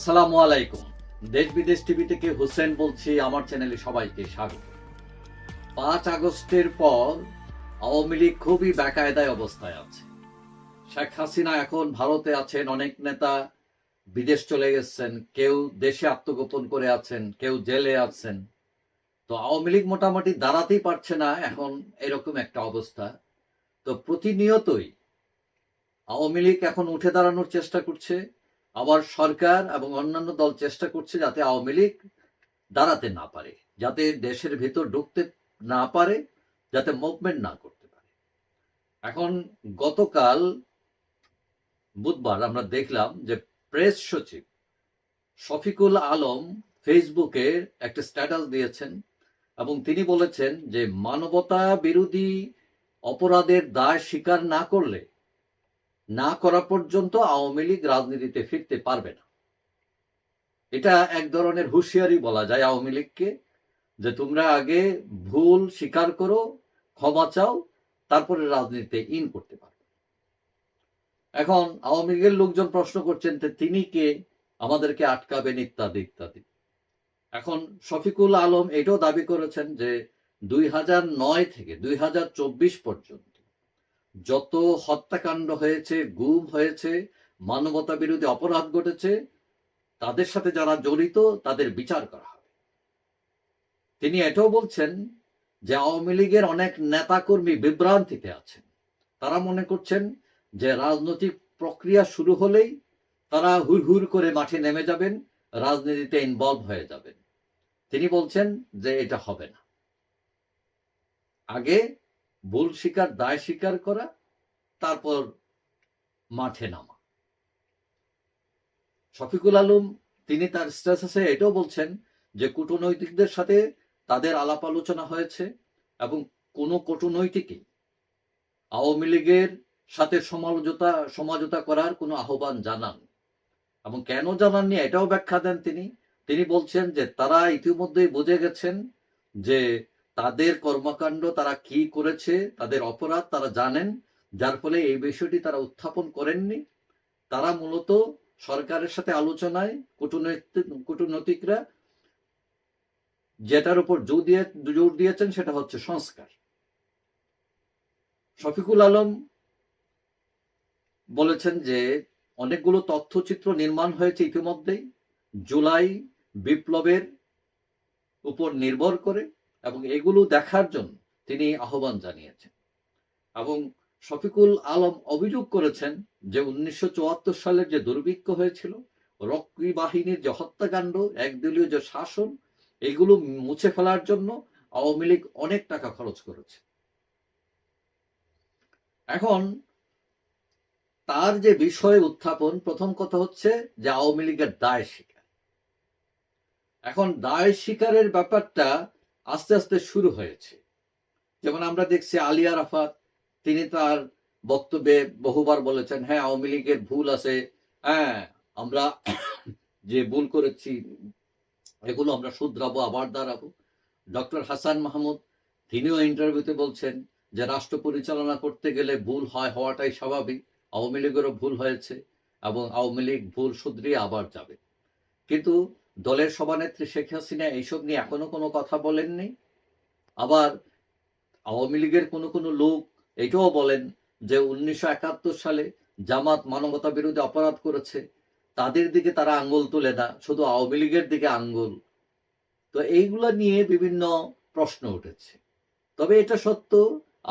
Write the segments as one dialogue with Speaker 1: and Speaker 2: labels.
Speaker 1: আসসালামু আলাইকুম। দেশ বিদেশ টিভি থেকে হোসেন বলছি, আমার চ্যানেলে সবাইকে স্বাগত। পাঁচ আগস্টের পর আওয়ামী লীগ খুবই বেকায়দায় অবস্থায় আছে। শেখ হাসিনা এখন ভারতে আছেন, অনেক নেতা বিদেশ চলে গেছেন, কেউ দেশে আত্মগোপন করে আছেন, কেউ জেলে আছেন। তো আওয়ামী লীগ মোটামুটি দাঁড়াতেই পারছে না, এখন এরকম একটা অবস্থা। তো প্রতিনিয়তই আওয়ামী লীগ এখন উঠে দাঁড়ানোর চেষ্টা করছে। আবার সরকার এবং অন্যান্য দল চেষ্টা করছে যাতে আওয়ামী লীগ দাঁড়াতে না পারে, যাতে দেশের ভিতর ঢুকতে না পারে, যাতে মুভমেন্ট না করতে পারে। এখন গতকাল বুধবার আমরা দেখলাম যে প্রেস সচিব শফিকুল আলম ফেসবুকে একটা স্ট্যাটাস দিয়েছেন এবং তিনি বলেছেন যে মানবতা বিরোধী অপরাধের দায় স্বীকার না করলে না করা পর্যন্ত আওয়ামী লীগ রাজনীতিতে ফিরতে পারবে না। এটা এক ধরনের হুঁশিয়ারি বলা যায় আওয়ামী লীগকে, যে তোমরা আগে ভুল স্বীকার করো, ক্ষমা চাও, তারপরে রাজনীতিতে ইন করতে পারবে এখন আওয়ামী লীগের লোকজন প্রশ্ন করছেন যে তিনি কে? আমাদেরকে আটকাবেন ইত্যাদি ইত্যাদি। এখন শফিকুল আলম এটাও দাবি করেছেন যে দুই থেকে দুই হাজার চব্বিশ পর্যন্ত যত হত্যাকাণ্ড হয়েছে, গুম হয়েছে, মানবতা বিরোধী অপরাধ ঘটেছে, তাদের সাথে যারা জড়িত, তাদের বিচার করা হবে। তিনি এটাও বলছেন যে আওয়ামী লীগের অনেক নেতাকর্মী বিভ্রান্তিতে আছেন। তারা মনে করছেন যে রাজনৈতিক প্রক্রিয়া শুরু হলেই তারা হুর হুর করে মাঠে নেমে যাবেন, রাজনীতিতে ইনভলভ হয়ে যাবেন। তিনি বলছেন যে এটা হবে না। আগে ভুল স্বীকার, দায় স্বীকার করা, তারপর মাঠে নামা। শফিকুল আলম, তিনি তার স্ট্যাটাসে এটাও বলছেন যে কূটনৈতিকদের সাথে তাদের আলাপ আলোচনা হয়েছে এবং কোনো কূটনৈতিকই আওয়ামী লীগের সাথে সমালোচতা সমাজতা করার কোনো আহ্বান জানান। এবং কেন জানাননি এটাও ব্যাখ্যা দেন তিনি। তিনি বলছেন যে তারা ইতিমধ্যেই বুঝে গেছেন যে তাদের কর্মকাণ্ড তারা কি করেছে, তাদের অপরাধ তারা জানেন, যার ফলে এই বিষয়টি তারা উত্থাপন করেননি। তারা মূলত সরকারের সাথে আলোচনায়, কূটনৈতিক, কূটনৈতিকরা যেটার উপর জোর দিয়ে, জোর দিয়েছেন সেটা হচ্ছে সংস্কার। শফিকুল আলম বলেছেন যে অনেকগুলো তথ্যচিত্র নির্মাণ হয়েছে ইতিমধ্যেই, জুলাই বিপ্লবের উপর নির্ভর করে। এবং এগুলো দেখার জন্য তিনি আহ্বান জানিয়েছেন। এবং শফিকুল আলম অভিযোগ করেছেন যে উনিশশো সালের যে দুর্ভিক্ষ হয়েছিল রক্ষী বাহিনীর যে হত্যাকাণ্ড, একদলীয় যে শাসন, এগুলো মুছে ফেলার জন্য আওয়ামী লীগ অনেক টাকা খরচ করেছে। এখন তার যে বিষয় উত্থাপন, প্রথম কথা হচ্ছে যে আওয়ামী লীগের দায় স্বীকার। এখন দায় স্বীকারের ব্যাপারটা আস্তে আস্তে শুরু হয়েছে। যেমন আমরা দেখছি আলিয়া রাফাত তিনি তার বক্তব্যে বহুবার বলেছেন হ্যাঁ আওয়ামী লীগের ভুল আছে। হ্যাঁ আমরা যে ভুল করেছি, এগুলো আমরা শুধরাবো, আবার দাঁড়াবো। ডক্টর হাসান মাহমুদ, তিনিও ইন্টারভিউতে বলছেন যে, রাষ্ট্র পরিচালনা করতে গেলে ভুল হয় হওয়াটাই স্বাভাবিক। আওয়ামী লীগেরও ভুল হয়েছে এবং আওয়ামী লীগ ভুল শুধরিয়ে আবার যাবে। কিন্তু দলের সভানেত্রী শেখ হাসিনা এইসব নিয়ে এখনও কোনো কথা বলেননি? আবার আওয়ামী লীগের কোনো কোনো লোক এটাও বলেন যে উনিশশো সালে জামাত মানবতা বিরোধী অপরাধ করেছে, তাদের দিকে তারা আঙ্গুল তুলে না, শুধু আওয়ামী লীগের দিকে আঙ্গুল তো এইগুলা নিয়ে বিভিন্ন প্রশ্ন উঠেছে। তবে এটা সত্য,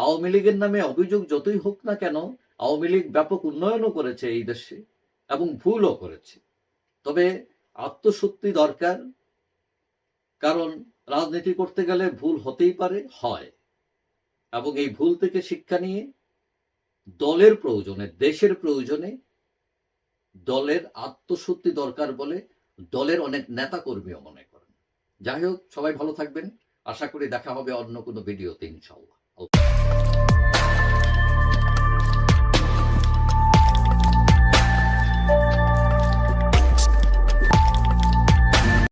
Speaker 1: আওয়ামী লীগের নামে অভিযোগ যতই হোক না কেন, আওয়ামী লীগ ব্যাপক উন্নয়নও করেছে এই দেশে এবং ভুলও করেছে। তবে আত্মশক্তি দরকার। কারণ রাজনীতি করতে গেলে ভুল হতেই পারে, হয়। এবং এই ভুল থেকে শিক্ষা নিয়ে দলের প্রয়োজনে, দেশের প্রয়োজনে দলের আত্মশক্তি দরকার বলে দলের অনেক নেতা কর্মীও মনে করেন। যাই হোক, সবাই ভালো থাকবেন। আশা করি দেখা হবে অন্য কোনো ভিডিওতে ইনশাল্লাহ